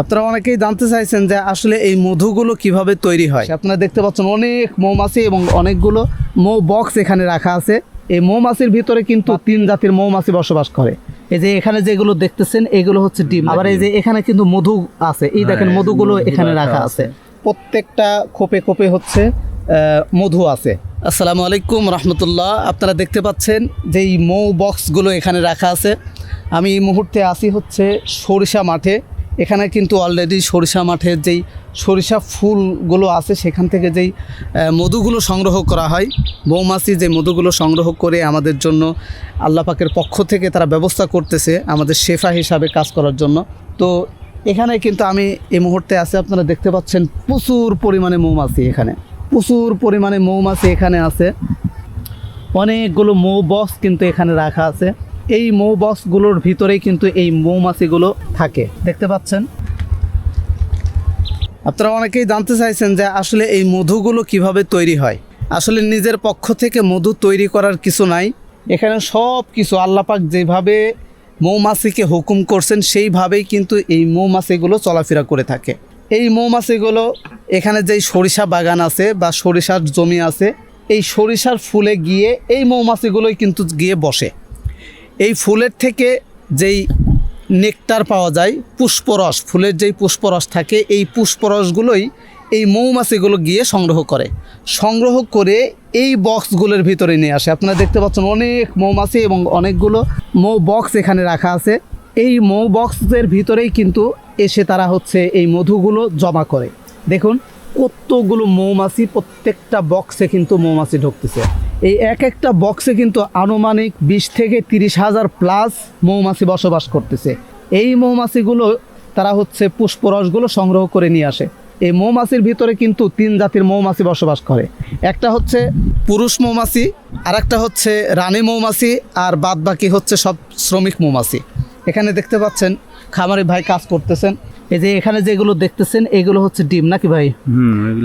আপনারা অনেকেই জানতে চাইছেন যে আসলে এই মধুগুলো কীভাবে তৈরি হয়। আপনারা দেখতে পাচ্ছেন অনেক মৌমাছি এবং অনেকগুলো মৌ বক্স এখানে রাখা আছে। এই মৌমাছির ভিতরে কিন্তু তিন জাতির মৌমাছি বসবাস করে। এই যে এখানে যেগুলো দেখতেছেন এগুলো হচ্ছে ডিম। আবার এই যে এখানে কিন্তু মধু আছে। এই দেখেন হ্যাঁ, মধুগুলো এখানে রাখা রাখা আছে। প্রত্যেকটা খোপে খোপে হচ্ছে মধু আছে। আসসালামু আলাইকুম রহমতুল্লাহ। আপনারা দেখতে পাচ্ছেন যে এই মৌ বক্সগুলো এখানে রাখা আছে। আমি এই মুহূর্তে আসি হচ্ছে সরিষা মাঠে। এখানে কিন্তু অলরেডি সরিষা মাঠের যেই সরিষা ফুলগুলো আছে, সেখান থেকে যেই মধুগুলো সংগ্রহ করা হয়। মৌমাছি যে মধুগুলো সংগ্রহ করে আমাদের জন্য আল্লাহ পাকের পক্ষ থেকে তারা ব্যবস্থা করতেছে আমাদের শেফা হিসাবে কাজ করার জন্য। তো এখানে কিন্তু আমি এই মুহূর্তে আছে, আপনারা দেখতে পাচ্ছেন প্রচুর পরিমাণে মৌমাছি এখানে। প্রচুর পরিমাণে মৌমাছি এখানে আছে। অনেকগুলো মৌ বক্স কিন্তু এখানে রাখা আছে। এই মৌ বক্সগুলোর ভিতরেই কিন্তু এই মৌমাছিগুলো থাকে। দেখতে পাচ্ছেন? আপনারা অনেকেই জানতে চাইছেন যে আসলে এই মধুগুলো কীভাবে তৈরি হয়। আসলে নিজের পক্ষ থেকে মধু তৈরি করার কিছু নাই। এখানে সব কিছু আল্লাপাক যেভাবে মৌমাছিকে হুকুম করছেন, সেইভাবেই কিন্তু এই মৌমাছিগুলো চলাফেরা করে থাকে। এই মৌমাছিগুলো এখানে যেই সরিষা বাগান আছে বা সরিষার জমি আছে, এই সরিষার ফুলে গিয়ে এই মৌমাছিগুলোই কিন্তু গিয়ে বসে। এই ফুলের থেকে যেই নেকটার পাওয়া যায়, পুষ্পরস, ফুলের যেই পুষ্পরস থাকে, এই পুষ্পরসগুলোই এই মৌমাছিগুলো গিয়ে সংগ্রহ করে। সংগ্রহ করে এই বক্সগুলোর ভিতরে নিয়ে আসে। আপনারা দেখতে পাচ্ছেন অনেক মৌমাছি এবং অনেকগুলো মৌ বক্স এখানে রাখা আছে। এই মৌ বক্সের ভিতরেই কিন্তু এসে তারা হচ্ছে এই মধুগুলো জমা করে। দেখুন, কতগুলো মৌমাছি প্রত্যেকটা বক্সে কিন্তু মৌমাছি ঢুকতেছে। এই এক একটা বক্সে কিন্তু আনুমানিক বিশ থেকে তিরিশ হাজার প্লাস মৌমাছি বসবাস করতেছে। এই মৌমাছিগুলো তারা হচ্ছে পুষ্পরসগুলো সংগ্রহ করে নিয়ে আসে। এই মৌমাছির ভিতরে কিন্তু তিন জাতির মৌমাছি বসবাস করে। একটা হচ্ছে পুরুষ মৌমাছি আর একটা হচ্ছে রানী মৌমাছি, আর বাদ বাকি হচ্ছে সব শ্রমিক মৌমাছি। এখানে দেখতে পাচ্ছেন খামারি ভাই কাজ করতেছেন। এই যে এখানে যেগুলো দেখতেছেন এগুলো হচ্ছে ডিম নাকি ভাই?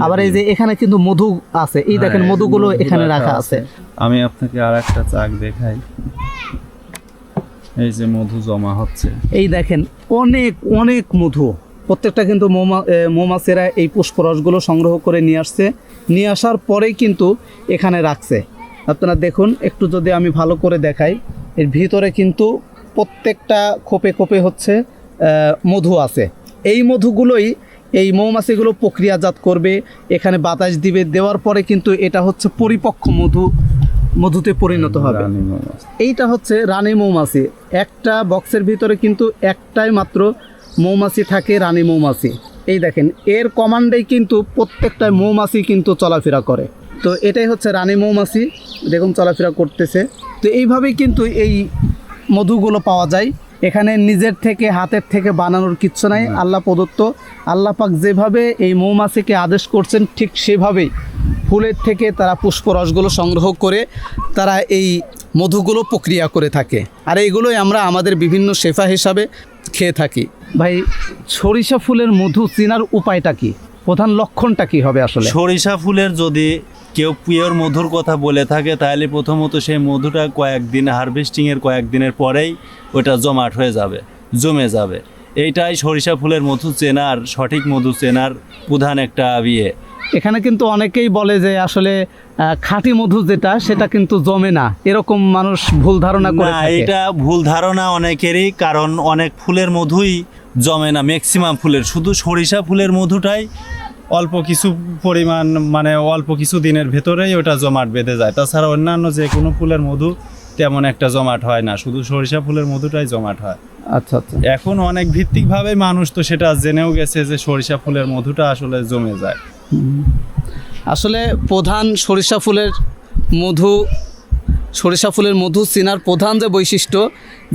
আবার এই যে এখানে কিন্তু মধু আছে। এই দেখেন হ্যাঁ, মধুগুলো এখানে রাখা আছে। আমি আপনাকে আর একটা চাক দেখাই। এই যে মধু জমা হচ্ছে। এই দেখেন অনেক অনেক মধু। প্রত্যেকটা কিন্তু মৌমা মৌমাছিরা এই পুষ্পরসগুলো সংগ্রহ করে নিয়ে আসছে। নিয়ে আসার পরেই কিন্তু এখানে রাখছে। আপনারা দেখুন একটু যদি আমি ভালো করে দেখাই এর ভিতরে কিন্তু প্রত্যেকটা খোপে খোপে হচ্ছে আহ, মধু আছে। এই মধুগুলোই এই মৌমাছিগুলো প্রক্রিয়াজাত করবে এখানে বাতাস দিবে দেওয়ার পরে কিন্তু এটা হচ্ছে পরিপক্ক মধু মধুতে পরিণত হবে। এইটা হচ্ছে রানী মৌমাছি। একটা বক্সের ভিতরে কিন্তু একটাই মাত্র মৌমাছি থাকে রানী মৌমাছি। এই দেখেন এর কমান্ডেই কিন্তু প্রত্যেকটা মৌমাছি কিন্তু চলাফেরা করে। তো এটাই হচ্ছে রানী মৌমাছি। দেখুন চলাফেরা করতেছে। তো এইভাবেই কিন্তু এই মধুগুলো পাওয়া যায়। এখানে নিজের থেকে হাতের থেকে বানানোর কিচ্ছু নাই। আল্লাহ প্রদত্ত। আল্লাহ পাক যেভাবে এই মৌমাছিকে আদেশ করছেন ঠিক সেভাবেই ফুলের থেকে তারা পুষ্পরসগুলো সংগ্রহ করে তারা এই মধুগুলো প্রক্রিয়া করে থাকে। আর এইগুলোই আমরা আমাদের বিভিন্ন শেফা হিসাবে খেয়ে থাকি। ভাই সরিষা ফুলের মধু চেনার উপায়টা কি? প্রধান লক্ষণটা কি হবে আসলে? সরিষা ফুলের যদি কেউ পিওর মধুর কথা বলে থাকে তাহলে প্রথমত সেই মধুটা কয়েকদিন হারভেস্টিং এর কয়েকদিনের পরেই ওটা জমাট হয়ে যাবে জমে যাবে। এইটাই সরিষা ফুলের মধু চেনার সঠিক মধু চেনার প্রধান একটা ইয়ে। এখানে কিন্তু অনেকেই বলে যে আসলে খাঁটি মধু যেটা সেটা কিন্তু জমে না। এরকম মানুষ ভুল ধারণা করে না এটা ভুল ধারণা অনেকেরই কারণ অনেক ফুলের মধুই জমে না ম্যাক্সিমাম ফুলের। শুধু সরিষা ফুলের মধুটাই অল্প কিছু পরিমাণ মানে অল্প কিছু দিনের ভেতরেই ওটা জমাট বেঁধে যায়। তাছাড়া অন্যান্য যে কোনো ফুলের মধু তেমন একটা জমাট হয় না শুধু সরিষা ফুলের মধুটাই জমাট হয়। আচ্ছা আচ্ছা। এখন অনেক ভিত্তিকভাবে মানুষ তো সেটা জেনেও গেছে যে সরিষা ফুলের মধুটা আসলে জমে যায়। আসলে প্রধান সরিষা ফুলের মধু সরিষা ফুলের মধু চিনার প্রধান যে বৈশিষ্ট্য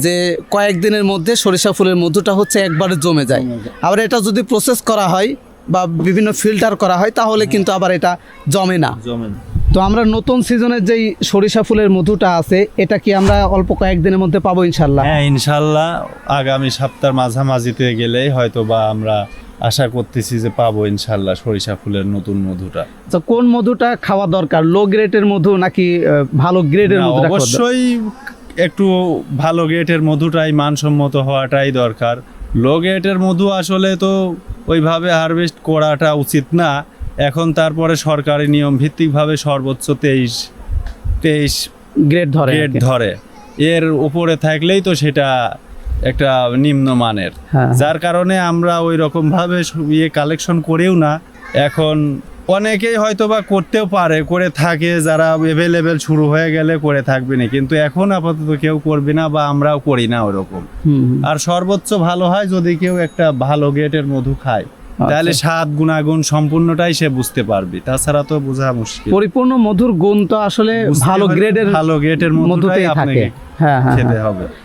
যে কয়েকদিনের মধ্যে সরিষা ফুলের মধুটা হচ্ছে একবারে জমে যায়। আবার এটা যদি প্রসেস করা হয় বা বিভিন্ন ফিল্টার করা হয় তাহলে কিন্তু আবার এটা জমে না। জমে না। তো আমরা নতুন সিজনের যেই সরিষা ফুলের মধুটা আছে এটা কি আমরা অল্প কয়েকদিনের মধ্যে পাবো ইনশাল্লাহ হ্যাঁ ইনশাল্লাহ আগামী সপ্তাহের মাঝামাঝিতে গেলেই হয়তো বা আমরা আশা করতেছি যে পাবো ইনশাল্লাহ সরিষা ফুলের নতুন মধুটা। তো কোন মধুটা খাওয়া দরকার? লো গ্রেডের মধু নাকি ভালো গ্রেডের দরকার? অবশ্যই একটু ভালো গ্রেটের মধুটাই মানসম্মত হওয়াটাই দরকার। লো গেটের মধু আসলে তো ওইভাবে হারভেস্ট করাটা উচিত না। এখন তারপরে সরকারি নিয়ম ভিত্তিকভাবে সর্বোচ্চ তেইশ তেইশ গ্রেড ধরে গ্রেড ধরে। এর উপরে থাকলেই তো সেটা একটা নিম্ন মানের। হ্যাঁ। যার কারণে আমরা ওই রকমভাবে ইয়ে কালেকশন করেও না। এখন অনেকেই হয়তো বা করতেও পারে করে থাকে যারা অ্যাভেলেবেল শুরু হয়ে গেলে করে থাকবে না। কিন্তু এখন আপাতত কেউ করবে না বা আমরাও করি না ওরকম। আর সর্বোচ্চ ভালো হয় যদি কেউ একটা ভালো গেটের মধু খায়। তাহলে স্বাদ গুণাগুণ সম্পূর্ণটাই সে বুঝতে পারবে। তাছাড়া তো বোঝা মুশকিল। পরিপূর্ণ মধুর গুণ তো আসলে ভালো গ্রেডের ভালো মধুটাই মধুতেই আপনাকে হ্যাঁ হ্যাঁ খেতে হ্যাঁ। হবে।